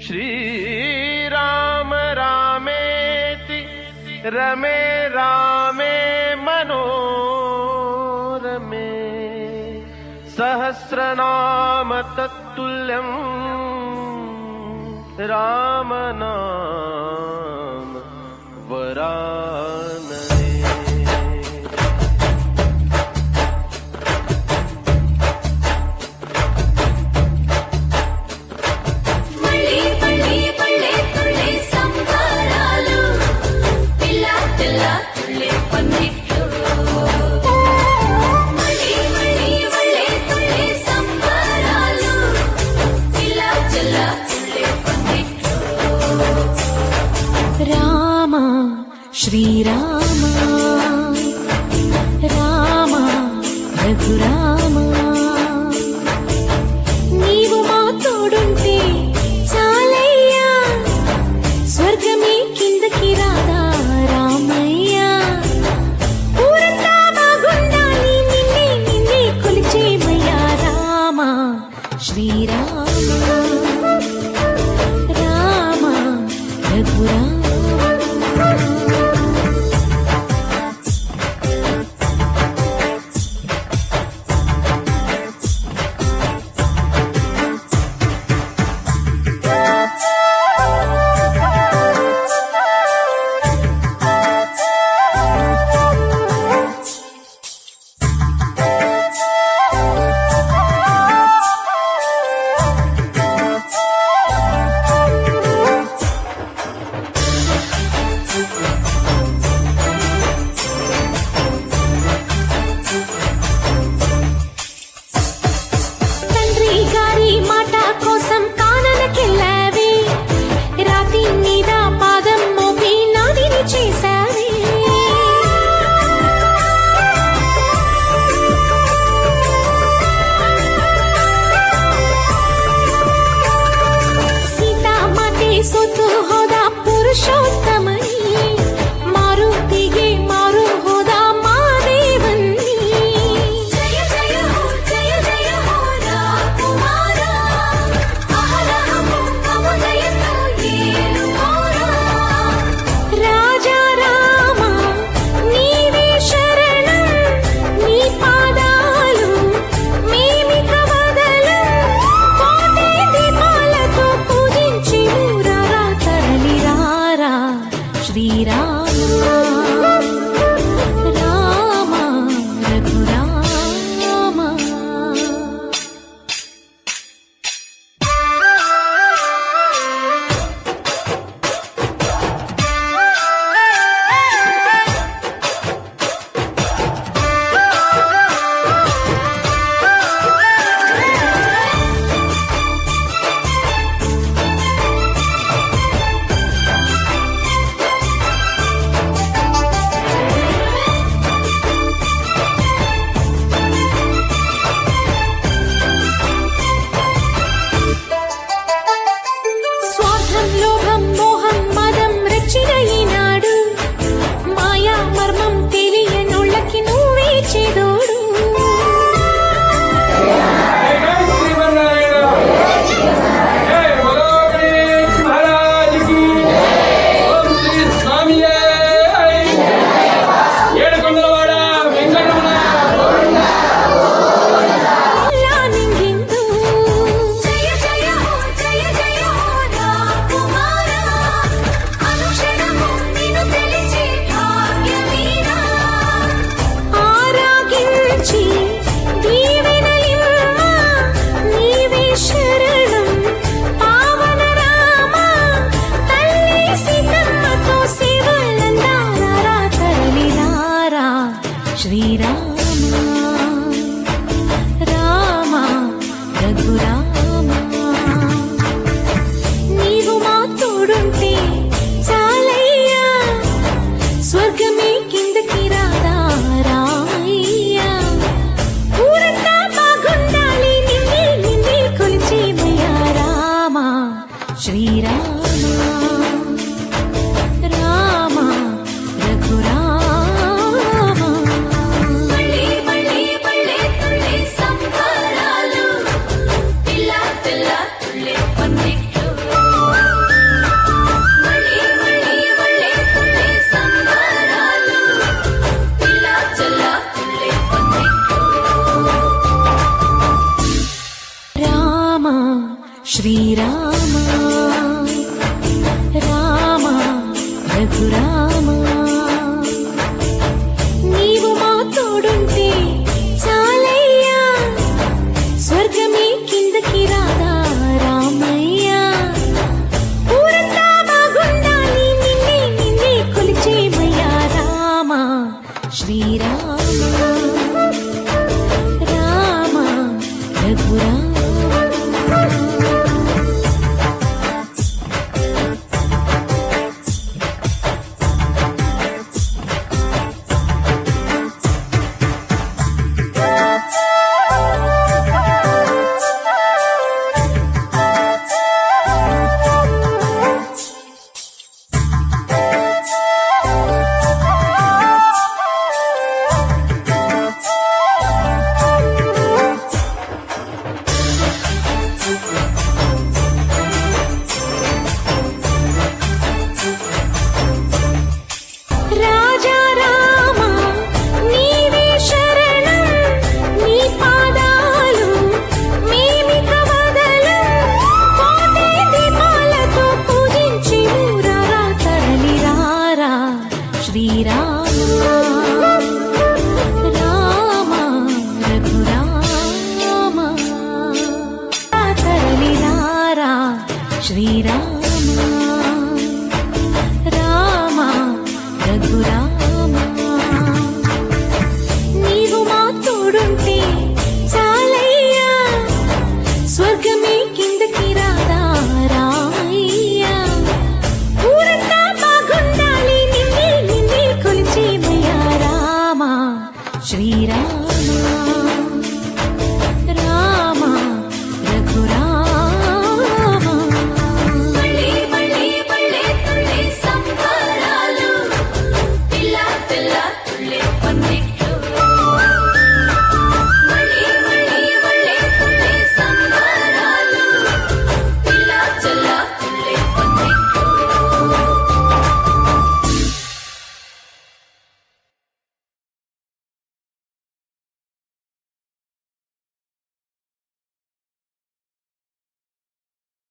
श्रीराम रामेति रमे रामे मनो रमे सहस्रनाम तत्तुल्यम् रामना श्रीराम। राम रघुराम। నీవు మా తోడుంటే చాలయ్యా స్వర్గమే కిందకి రాదా శ్రీరామ. రామ రఘురామ. the